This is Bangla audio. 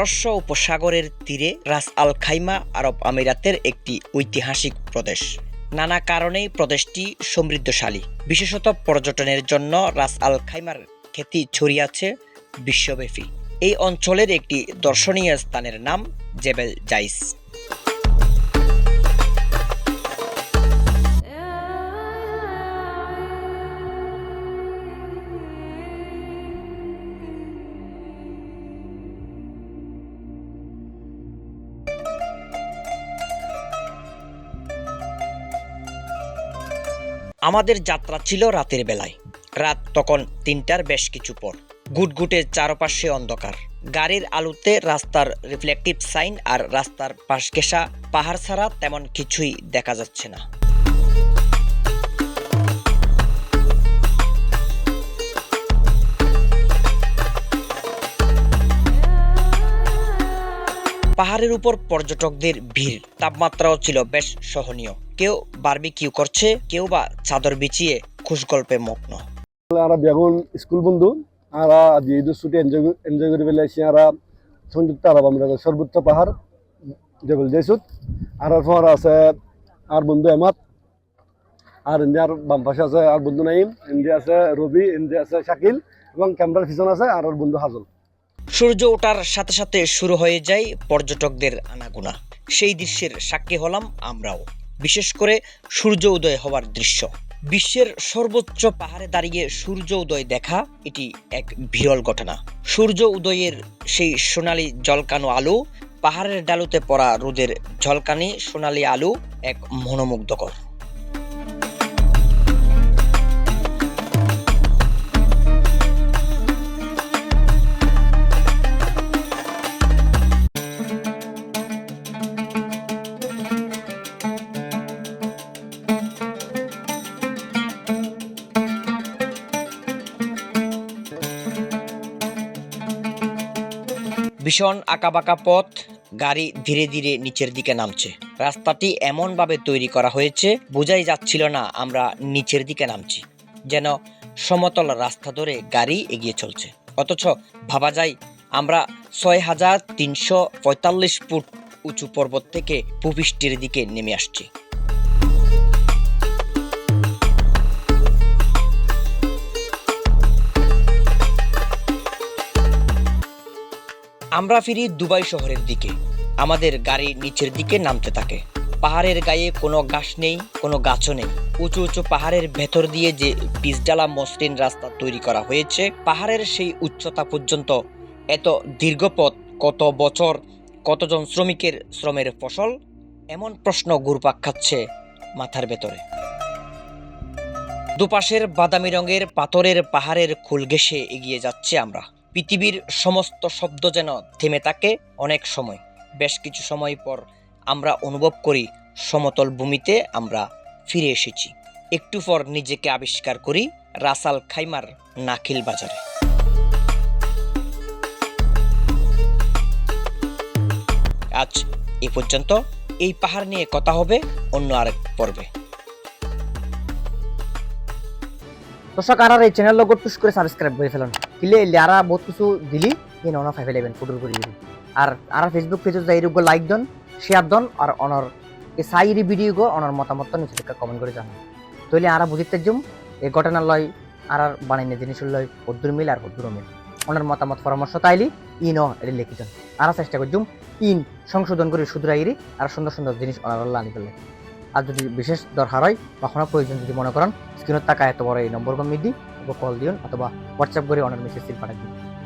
পারস্য উপসাগরের তীরে রাস আল খাইমা আরব আমিরাতের একটি ঐতিহাসিক প্রদেশ। নানা কারণেই প্রদেশটি সমৃদ্ধশালী। বিশেষত পর্যটনের জন্য রাস আল খাইমার খ্যাতি ছড়িয়েছে বিশ্বব্যাপী। এই অঞ্চলের একটি দর্শনীয় স্থানের নাম জেবেল জাইস। আমাদের যাত্রা ছিল রাতের বেলায়। রাত তখন তিনটার বেশ কিছু পর। গুটগুটে চারপাশে অন্ধকার। গাড়ির আলোতে রাস্তার রিফ্লেকটিভ সাইন আর রাস্তার পাশ ঘেঁষা পাহাড় ছাড়া তেমন কিছুই দেখা যাচ্ছে না। পাহাড়ের উপর পর্যটকদের ভিড়। তাপমাত্রাও ছিল বেশ সহনীয়। কেউ বারবিকিউ করছে কেউ বা চাদর বিছিয়ে খুশ গল্পে মগ্ন আর বেগুন স্কুল বন্ধু আর আজ ছুটি এনজয় এনজয় করে পেলে আসি আর সংযুক্ত আরব আমিরাতের সর্বোচ্চ পাহাড় জেবল জেসুত আর পর আছে আর বন্ধু এমাত আর ইন্ডিয়ার বাম পাশে আছে আর বন্ধু নাইম ইন্ডিয়া আছে রবি ইন্ডিয়া আছে শাকিল এবং ক্যামেরার পিছন আছে আর ওর বন্ধু হাজল। সূর্য ওঠার সাথে সাথে শুরু হয়ে যায় পর্যটকদের আনাগোনা। সেই দৃশ্যের সাক্ষী হলাম আমরাও। বিশেষ করে সূর্য উদয় হওয়ার দৃশ্য। বিশ্বের সর্বোচ্চ পাহাড়ে দাঁড়িয়ে সূর্য উদয় দেখা, এটি এক বিরল ঘটনা। সূর্য উদয়ের সেই সোনালি জলকানো আলো, পাহাড়ের ডালুতে পড়া রোদের ঝলকানি সোনালি আলো এক মনোমুগ্ধকর। ভীষণ আঁকাবাঁকা পথ, গাড়ি ধীরে ধীরে নিচের দিকে নামছে। রাস্তাটি এমনভাবে তৈরি করা হয়েছে, বোঝাই যাচ্ছিল না আমরা নিচের দিকে নামছি, যেন সমতল রাস্তা ধরে গাড়ি এগিয়ে চলছে। অথচ ভাবা যায়, আমরা ছয় হাজার তিনশো পঁয়তাল্লিশ ফুট উঁচু পর্বত থেকে ভূপৃষ্ঠের দিকে নেমে আসছি। আমরা ফিরি দুবাই শহরের দিকে। আমাদের গাড়ি নিচের দিকে নামতে থাকে। পাহাড়ের গায়ে কোনো ঘাস নেই, কোনো গাছও নেই। উঁচু উঁচু পাহাড়ের ভেতর দিয়ে যে পিচডালা মসৃণ রাস্তা তৈরি করা হয়েছে, পাহাড়ের সেই উচ্চতা পর্যন্ত এত দীর্ঘ পথ, কত বছর, কতজন শ্রমিকের শ্রমের ফসল? এমন প্রশ্ন ঘুরপাক খাচ্ছে মাথার ভেতরে। দুপাশের বাদামি রঙের পাথরের পাহাড়ের খুল ঘেঁষে এগিয়ে যাচ্ছে আমরা। পৃথিবীর সমস্ত শব্দ যেন থেমে থাকে অনেক সময়। বেশ কিছু সময় পর আমরা অনুভব করি সমতল ভূমিতে আমরা ফিরে এসেছি। একটু পর নিজেকে আবিষ্কার করি রাসাল খাইমার নাখিল বাজারে। আজ এ পর্যন্ত। এই পাহাড় নিয়ে কথা হবে অন্য আরেক পর্বে। দর্শক, আর এই চ্যানেল লগত পুশ করে সাবস্ক্রাইব করে ফেলুন। কিলে আর বহুত কিছু দিলি ইন অনা ফাইভ ইলেভেন ফুটুর করে দিবি। আর আর ফেসবুক পেজে যাই রুগো লাইক দন শেয়ার দন আর অনর এই সাইরি ভিডিও গো অনর মতামত নিচে থেকে কমেন্ট করে জানান তইলে আর বুঝিতে জুম এই ঘটনা লয় আর আর বানাইনে জিনিস লয় হদ্দুর মিল আর হদ্দুর মিল। অনর মতামত পরামর্শ তাইলি ইন লিখি দেন। আর চেষ্টা করজুম ইন সংশোধন করে শুধরাইরি আর সুন্দর সুন্দর জিনিস অনার আনি ফেলে আর যদি বিশেষ দরকার হয় বা কোনো প্রয়োজন যদি মনে করেন স্ক্রিনত টাকা এত বড় এই নম্বর কমিয়ে দিই কল দিন অথবা হোয়াটসঅ্যাপ করে অনেক মেসেজ পাঠাই দিন